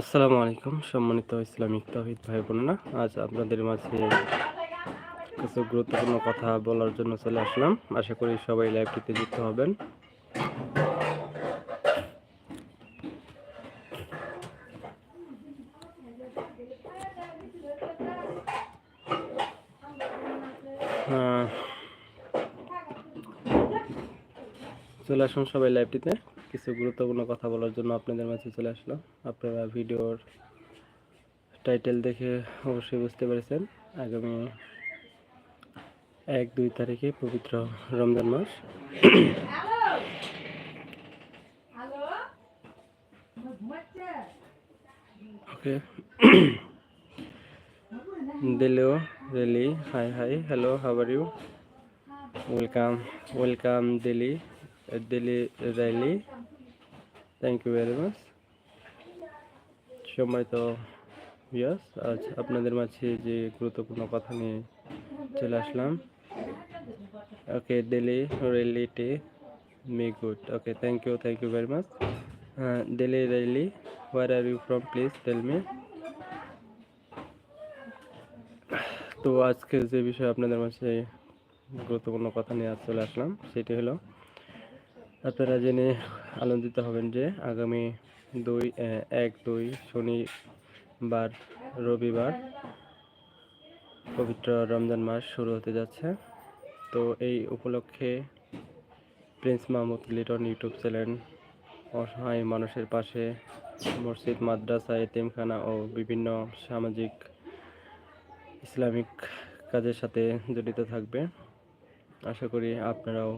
আসসালামু আলাইকুম, সম্মানিত ইসলামিক তহিদ ভাই বোনেরা আজ আপনাদের মাঝে কিছু গুরুত্বপূর্ণ কথা বলার জন্য চলে আসলাম। আশা করি সবাই লাইভটিতে যুক্ত হবেন। চলে আসুন সবাই লাইভটিতে। কিছু গুরুত্বপূর্ণ কথা বলার জন্য আপনাদের মাঝে চলে আসলাম। আপনারা ভিডিওর টাইটেল দেখে অবশ্যই বুঝতে পেরেছেন। আগামী এক, দুই তারিখে পবিত্র রমজান মাস। ওকে। দিলেও rally hi hi. Hello how are you welcome welcome Delhi Delhi rally thank you very much সম্মানিত ইয়াস আজ আপনাদের মাঝে যে গুরুত্বপূর্ণ কথা নিয়ে চলে আসলাম। Okay Delhi র্যালিটি me good okay thank you thank you very much Delhi rally where are you from please tell me তো আজকে যে বিষয়ে আপনাদের মাঝে গুরুত্বপূর্ণ কথা নিয়ে আজ চলে আসলাম, সেটি হলো আপনারা জেনে আনন্দিত হবেন যে আগামী দুই এক, দুই শনিবার, রবিবার পবিত্র রমজান মাস শুরু হতে যাচ্ছে। তো এই উপলক্ষে Prince Mahmud Liton YouTube channel, অসহায় মানুষের পাশে মসজিদ, মাদ্রাসা, এতিমখানা ও বিভিন্ন সামাজিক, ইসলামিক কাজের সাথে জড়িত থাকবে। আশা করি আপনারাও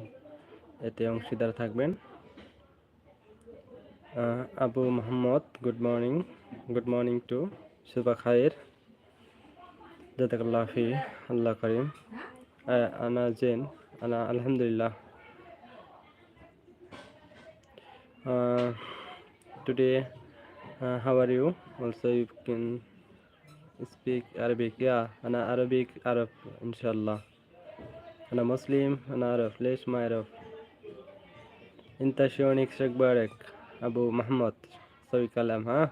এতে অংশীদার থাকবেন আহ, Abu Mohammad good morning good morning to সুবা খায়ের জাদাকাল্লাহ ফি আল্লাহ করিম আহ, আনা জেন আনা আলহামদুলিল্লাহ today uh, how are you also you can speak Arabic yeah أنا Arabic Arab إن شاء الله أنا مسلم أنا عرب ليش ما أعرف ইন্তাশিওনিক Sheikh Barek Abu Mahmud সবি কালাম হ্যাঁ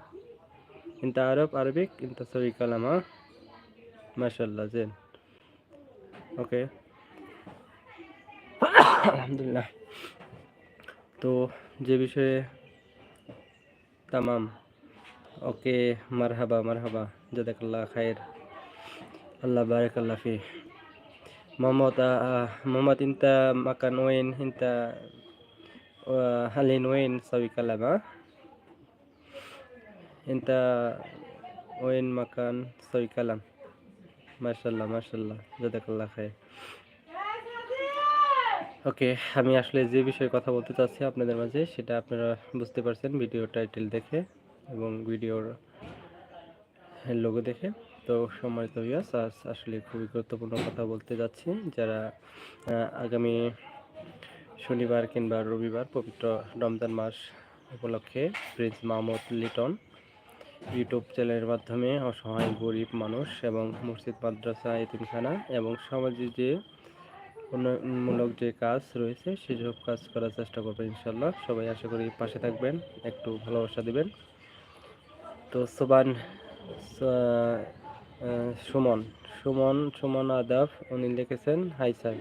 ইন্তা আরব আরবিক ইন্তা সবি কালাম হ্যাঁ মাশাল্লাহ জেন ওকে আলহামদুলিল্লাহ তো যে বিষয়ে তামাম ওকে মারহাবা মারহাবা জাদাকাল্লাহ খায়ের আল্লাহ বারেক আল্লাহ ফি মোহাম্মদ মোহাম্মদ ইন্তা মাকান ওয়েন ইন্তা হালিন ওয়েন সাবি কালামা ইনতা ওয়েন মাকান সাবি কালাম মাশাল্লাহ মাশাল্লাহ জাদাকাল্লাহ খায়ের ওকে আমি আসলে যে বিষয়ে কথা বলতে চাচ্ছি আপনাদের মাঝে সেটা আপনারা বুঝতে পারছেন ভিডিও টাইটেল দেখে এবং ভিডিওর লোগো দেখে তো সম্মানিত ভিউয়ার্স আজ আসলে খুবই গুরুত্বপূর্ণ কথা বলতে যাচ্ছি যারা আগামী শনিবার কিংবা রবিবার পবিত্র রমজান মাস উপলক্ষে প্রিন্স মাহমুদ লিটন ইউটিউব চ্যানেলের মাধ্যমে অসহায় গরিব মানুষ এবং মসজিদ, মাদ্রাসা, এতিমখানা এবং সমাজে যে উন্নয়নমূলক যে কাজ রয়েছে সেসব কাজ করার চেষ্টা করবেন ইনশাল্লাহ সবাই আশা করি পাশে থাকবেন, একটু ভালোবাসা দেবেন। তো সোবান সুমন সুমন সুমন আদাব, উনি লিখেছেন, hi sir.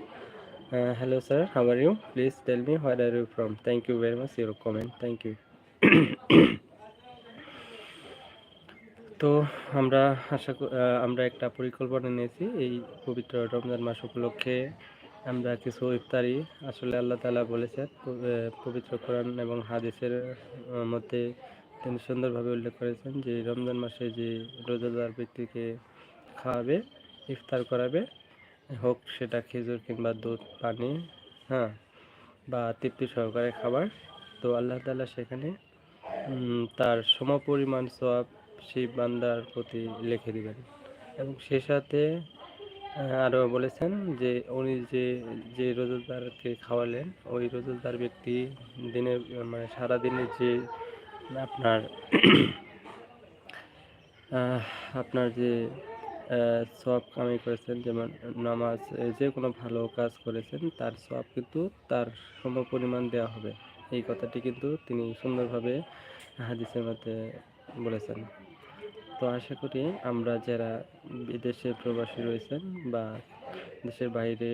Hello sir how are you please tell me are you from thank you very much your comment thank you তো, আমরা আশা আমরা একটা পরিকল্পনা নিয়েছি। এই পবিত্র রমজান মাস উপলক্ষে আমরা কিছু ইফতারি। আসলে আল্লাহ তালা বলেছেন পবিত্র কোরআন এবং হাদিসের মধ্যে তিনি সুন্দরভাবে উল্লেখ করেছেন যে রমজান মাসে যে রোজাদার ব্যক্তিকে খাওয়াবে, ইফতার করাবে হোক সেটা খেজুর কিংবা দুধ, পানি হ্যাঁ বা তৃপ্তি সহকারে খাবার। তো আল্লাহ তালা সেখানে তার সমপরিমাণ সওয়াব সেই বান্দার প্রতি লিখে দিবেন। এবং সে সাথে আরও বলেছেন যে উনি যে যে রোজাদারকে খাওয়ালেন, ওই রোজাদার ব্যক্তি দিনের মানে সারাদিনে যে আপনার আপনার যে সব কামাই করেছেন, যেমন নামাজ যে কোনো ভালো কাজ করেছেন, তার সব কিন্তু তার সম পরিমাণ দেওয়া হবে। এই কথাটি কিন্তু তিনি সুন্দরভাবে হাদিসের মধ্যে বলেছেন। তো আশা করি আমরা যারা বিদেশে প্রবাসী রয়েছেন বা দেশের বাইরে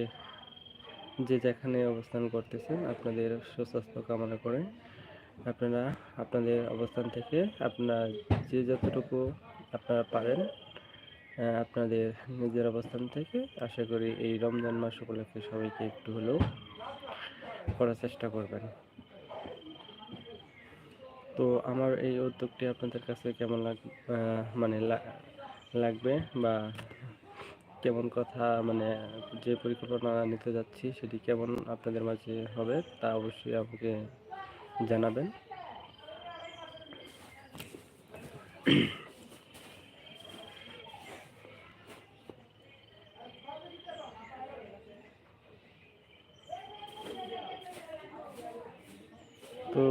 যে যেখানে অবস্থান করতেছেন, আপনাদের সুস্বাস্থ্য কামনা করে আপনারা আপনাদের অবস্থান থেকে আপনার যে যতটুকু আপনারা পারেন আপনাদের নিজের অবস্থান থেকে আশা করি এই রমজান মাস উপলক্ষে সবাইকে একটু হলেও করার চেষ্টা করবেন। তো আমার এই উদ্যোগটি আপনাদের কাছে কেমন লাগ মানে লাগবে বা কেমন কথা মানে যে পরিকল্পনা নিতে যাচ্ছি সেটি কেমন আপনাদের মাঝে হবে তা অবশ্যই আমাকে জানাবেন তো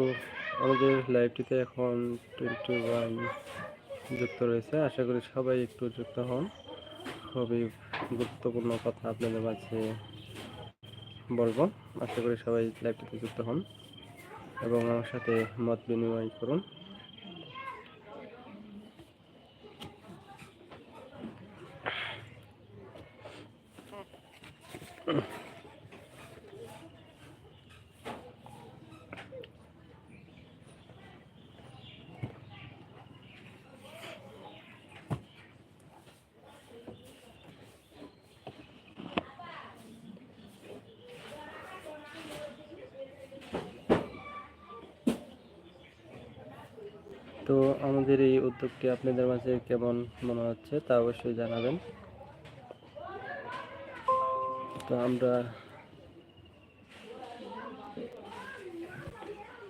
আমাদের লাইভটিতে এখন টোয়েন্টি ওয়ান যুক্ত রয়েছে। আশা করি সবাই একটু যুক্ত হন। খুবই গুরুত্বপূর্ণ কথা আপনাদের মাঝে বলব। আশা করি সবাই লাইভটিতে যুক্ত হন এবং আমার সাথে মত বিনিময় করুন। তো আমাদের এই উদ্যোগটি আপনাদের মাঝে কেমন মনে হচ্ছে তা অবশ্যই জানাবেন। তো আমরা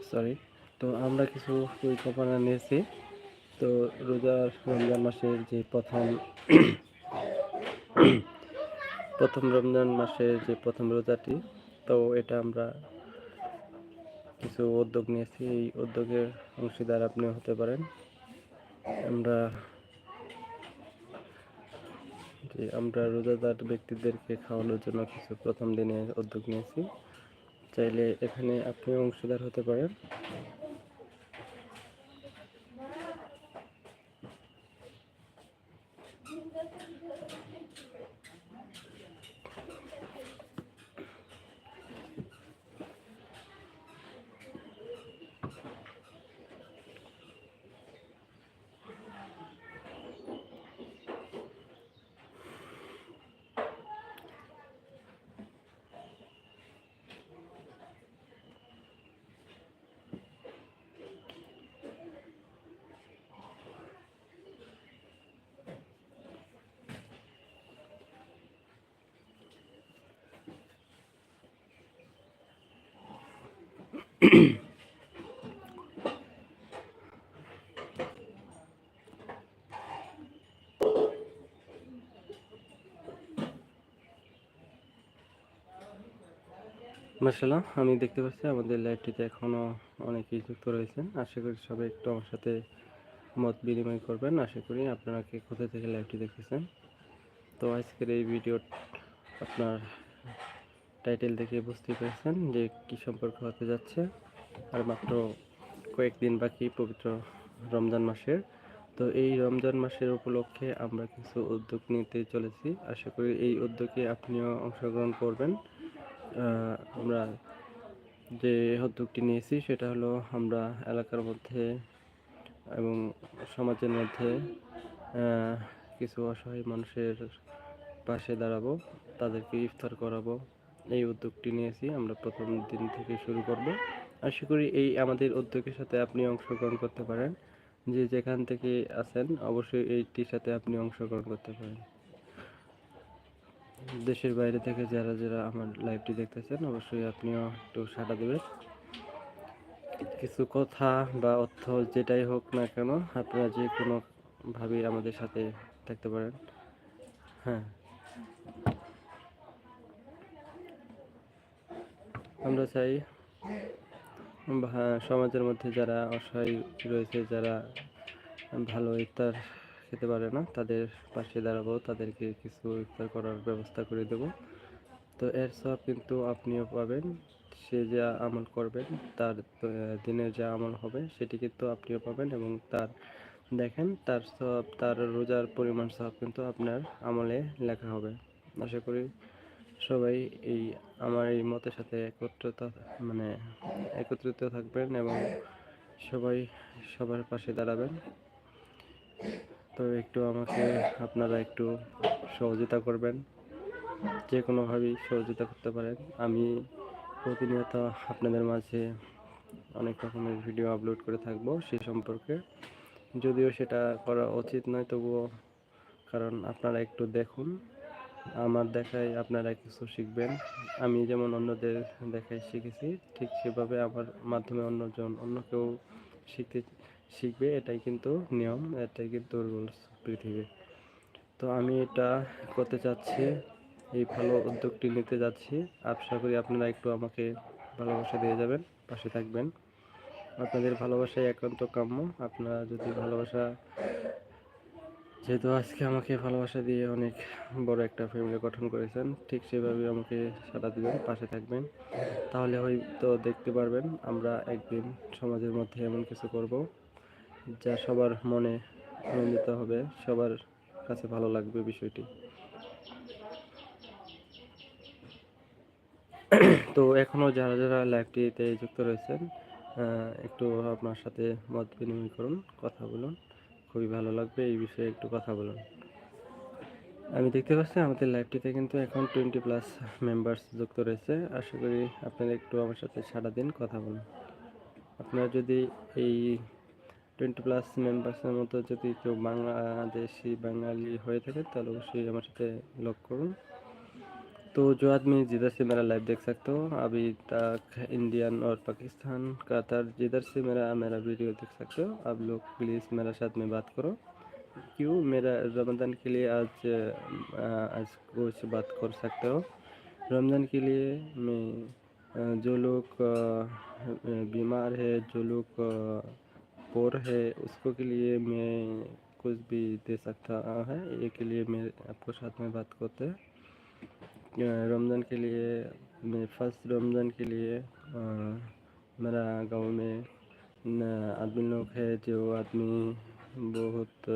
সরি তো আমরা কিছু পরিকল্পনা নিয়েছি। তো রোজার রমজান মাসের যে প্রথম প্রথম রমজান মাসের যে প্রথম রোজাটি, তো এটা আমরা কিছু উদ্যোগ নিয়েছি। এই উদ্যোগের অংশীদার আপনি হতে পারেন। আমরা যে আমরা রোজাদার ব্যক্তিদেরকে খাওয়ানোর জন্য কিছু প্রথম দিনে উদ্যোগ নিয়েছি। চাইলে এখানে আপনি অংশীদার হতে পারেন। মার্শাল্লাহ আমি দেখতে পাচ্ছি আমাদের লাইভটিতে এখনও অনেকেই যুক্ত রয়েছেন। আশা করি সবাই একটু আমার সাথে মত বিনিময় করবেন। আশা করি আপনারা কে কোথা থেকে লাইভটি দেখতেছেন? তো আজকের এই ভিডিও আপনার টাইটেল দেখে বুঝতে পেরেছেন যে কী সম্পর্ক হতে যাচ্ছে। আর মাত্র কয়েকদিন বাকি পবিত্র রমজান মাসের। তো এই রমজান মাসের উপলক্ষে আমরা কিছু উদ্যোগ নিতে চলেছি। আশা করি এই উদ্যোগে আপনিও অংশগ্রহণ করবেন। আমরা যে উদ্যোগটি নিয়েছি সেটা হলো আমরা এলাকার মধ্যে এবং সমাজের মধ্যে কিছু অসহায় মানুষের পাশে দাঁড়াবো, তাদেরকে ইফতার করাবো। এই উদ্যোগটি নিয়েছি, আমরা প্রথম দিন থেকে শুরু করব। আশা করি এই আমাদের উদ্যোগের সাথে আপনি অংশগ্রহণ করতে পারেন। যে যেখান থেকে আছেন, অবশ্যই এইটির সাথে আপনি অংশগ্রহণ করতে পারেন। দেশের বাইরে থেকে যারা যারা আমার লাইভটি দেখতেছেন, অবশ্যই আপনিও একটু সাড়া দেবেন। কিছু কথা বা অর্থ যেটাই হোক না কেন, আপনারা যে কোনো ভাবেই আমাদের সাথে থাকতে পারেন। হ্যাঁ। আমরা চাই সমাজের মধ্যে যারা অসহায় রয়েছে, যারা ভালো ইফতার খেতে পারে না, তাদের পাশে দাঁড়াবো, তাদেরকে কিছু ইফতার করার ব্যবস্থা করে দেব। তো এর সব কিন্তু আপনিও পাবেন, সে যা আমল করবেন, তার দিনের যা আমল হবে, সেটি কিন্তু আপনিও পাবেন এবং তার, দেখেন তার সব তার রোজার পরিমাণ সব কিন্তু আপনার আমলে লেখা হবে। আশা করি সবাই এই আমার এই মতের সাথে একত্রিত মানে একত্রিত থাকবেন এবং সবাই সবার পাশে দাঁড়াবেন। তো একটু আমাকে আপনারা একটু সহযোগিতা করবেন, যে কোনোভাবেই সহযোগিতা করতে পারেন। আমি প্রতিনিয়ত আপনাদের মাঝে অনেক রকমের ভিডিও আপলোড করে থাকব সে সম্পর্কে। যদিও সেটা করা উচিত নয় তবুও, কারণ আপনারা একটু দেখুন। আমার দেখায় আপনারা কিছু শিখবেন। আমি যেমন অন্যদের দেখায় শিখেছি, ঠিক সেভাবে আমার মাধ্যমে অন্যজন, অন্য কেউ শিখতে শিখবে, এটাই কিন্তু নিয়ম, এটাই কিন্তু রুলস পৃথিবী তো আমি এটা করতে চাচ্ছি, এই ভালো উদ্যোগটি নিতে যাচ্ছি। আশা করি আপনারা একটু আমাকে ভালোবাসা দিয়ে যাবেন, পাশে থাকবেন। আপনাদের ভালোবাসাই একান্ত কাম্য। আপনারা যদি ভালোবাসা যেহেতু আজকে আমাকে ভালোবাসা দিয়ে অনেক বড় একটা ফ্যামিলি গঠন করেছেন, ঠিক সেভাবে আমাকে সাড়া দিবেন, পাশে থাকবেন। তাহলে হয়তো দেখতে পারবেন আমরা একদিন সমাজের মধ্যে এমন কিছু করব যা সবার মনে আনন্দিত হবে, সবার কাছে ভালো লাগবে বিষয়টি। তো এখনও যারা যারা লাইভটিতে যুক্ত রয়েছেন একটু আপনার সাথে মত বিনিময় করুন, কথা বলুন। খুবই ভালো লাগবে, এই বিষয়ে একটু কথা বলুন। আমি দেখতে পাচ্ছি আমাদের লাইভটিতে কিন্তু এখন টোয়েন্টি প্লাস মেম্বার্স যুক্ত রয়েছে। আশা করি আপনারা একটু আমার সাথে সারাদিন কথা বলুন। আপনারা যদি এই টোয়েন্টি প্লাস মেম্বার্সের মতো যদি কেউ বাংলাদেশি, বাঙালি হয়ে থাকে, তাহলে অবশ্যই আমার সাথে লক করুন। तो जो आदमी जिधर से मेरा लाइव देख सकते हो, अभी तक इंडियन और पाकिस्तान कतर जिधर से मेरा मेरा वीडियो देख सकते हो, आप लोग प्लीज़ मेरे साथ में बात करो। क्यों? मेरा रमज़ान के लिए आज आज कुछ बात कर सकते हो। रमज़ान के लिए मैं जो लोग बीमार है, जो लोग पोर है, उसको के लिए मैं कुछ भी दे सकता है। ये के लिए मैं आपको साथ में बात करते हैं। रमज़ान के लिए मैं फ़र्स्ट रमज़ान के लिए मेरा गाँव में आदमी लोग है, जो आदमी बहुत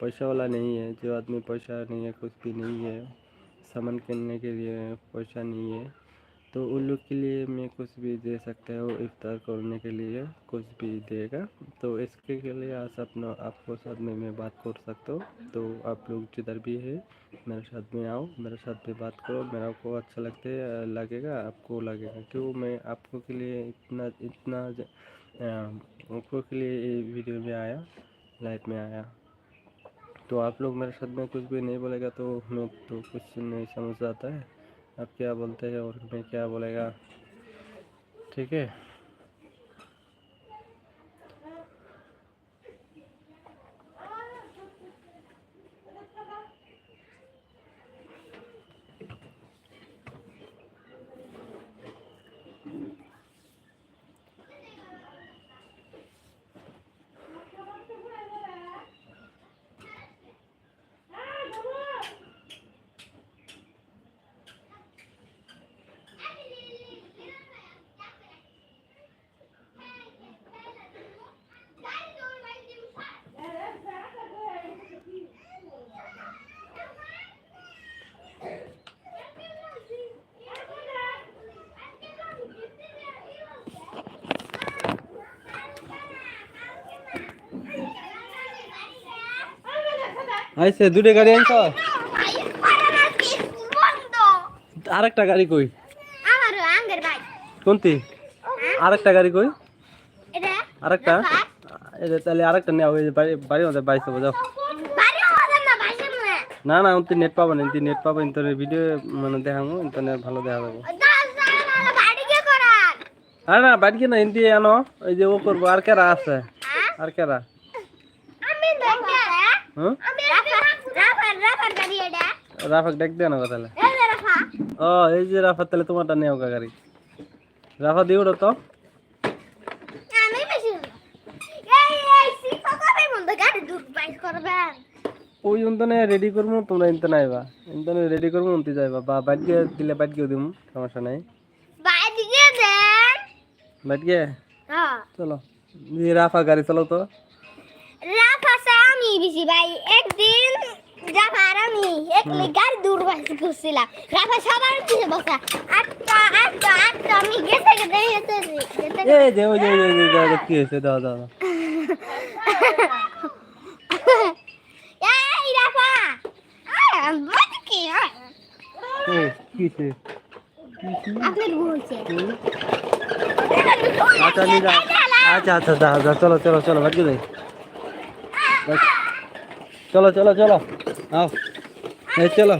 पैसा वाला नहीं है, जो आदमी पैसा नहीं है, कुछ भी नहीं है, सामान किनने के लिए पैसा नहीं है। तो उन लोग के लिए मैं कुछ भी दे सकता हूँ इफ्तार करने के लिए, कुछ भी देगा। तो इसके के लिए आज अपना, आपको साथ में मैं बात कर सकता हूँ। तो आप लोग जिधर भी है, मेरे साथ में आओ, मेरे साथ में बात करो। मेरा को अच्छा लगते, लगेगा, आपको लगेगा। क्यों? मैं आपको के लिए इतना इतना आपको के लिए वीडियो में आया, लाइव में आया। तो आप लोग मेरे साथ में कुछ भी नहीं बोलेगा तो मैं तो कुछ नहीं समझ आता है। आप क्या बोलते हैं और मैं क्या बोलेगा? ठीक है। আইসে দুটো গাড়ি আনছ? আরেকটা গাড়ি কই? আমারও আঙ্গের ভাই কোনটি? আরেকটা গাড়ি কই? আরেকটা? তাহলে আরেকটা নেওয়া ওই যে বাড়ি বাড়ির মধ্যে বাইশ হবে যাও। না না না তুই নেট পাবো না তুই নেট পাবো ইন্টারনেট ভিডিও মানে দেখাবো ইন্টারনেট ভালো দেখা যাব। বাড়ি আরে না বাড়ি না হিন্দি আনো ওই যে ও করব আর কেরা আছে? হ্যাঁ আর কেরা? হুম রাফাক ডাক দিয়ে না তাহলে। ও এই যে রাফা তাহলে তোমারটা নেও গাড়ি। রাফা দিয়ে উঠো তো। ওই ইন্তনে রেডি করব তোমরা ইন্তনে আইবা। ইন্তনে রেডি করব উনতি যাইবা। বা বাইক গিয়ে দিলে বাইক গিয়ে দিম সমস্যা নাই। বাইরে গিয়ে দেন। বাইক গিয়ে? হ্যাঁ। চলো। রাফা গাড়ি চলো তো। রাফা আমি বেশি ভাই। একদিন রাফা আর আমি একলি গাড়ি দূর বাসি করছিলাম রাফা সবার পিছে বসা। আটটা আটটা আটটা আমি গেছে গেছে এই যে ওই যে ওই যে, দাও, দাও, কি হয়েছে? দাও দাও। এই রাফা! বাদ কি? আপনি বলছে। আচ্ছা আচ্ছা আচ্ছা দাও দাও চলো চলো চলো চলো চলো চলো। আও এই চলো।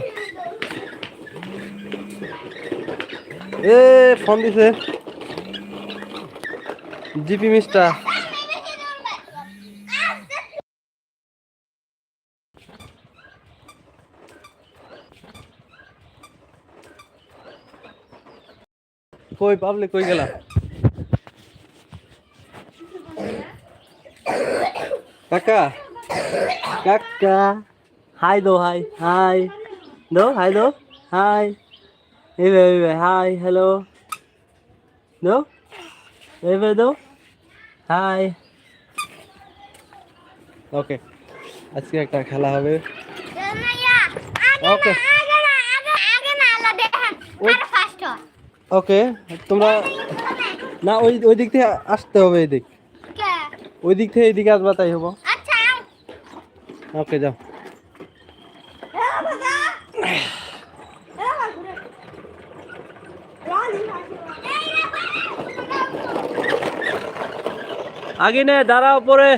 এ ফোন দিছে। GP mister. কই পাবলিক কই গেলা? কাকা কাকা হাই দো হাই হাই দো হাই দো হাই এইভাবে এইভাবে হাই হ্যালো দো এইভাবে দো হাই ওকে আজকে একটা খেলা হবে। ওকে Okay. আগে না আগে আগে না আল্লাহ দেখেন ওই- আর ফার্স্ট হয়। ওকে তোমরা না ওই ওই দিক থেকে আসতে হবে এদিক। কে? ওই দিক থেকে এদিকে আসবা তাই হব। আচ্ছা ওকে যাও। আগে নে দাঁড়াও পরে।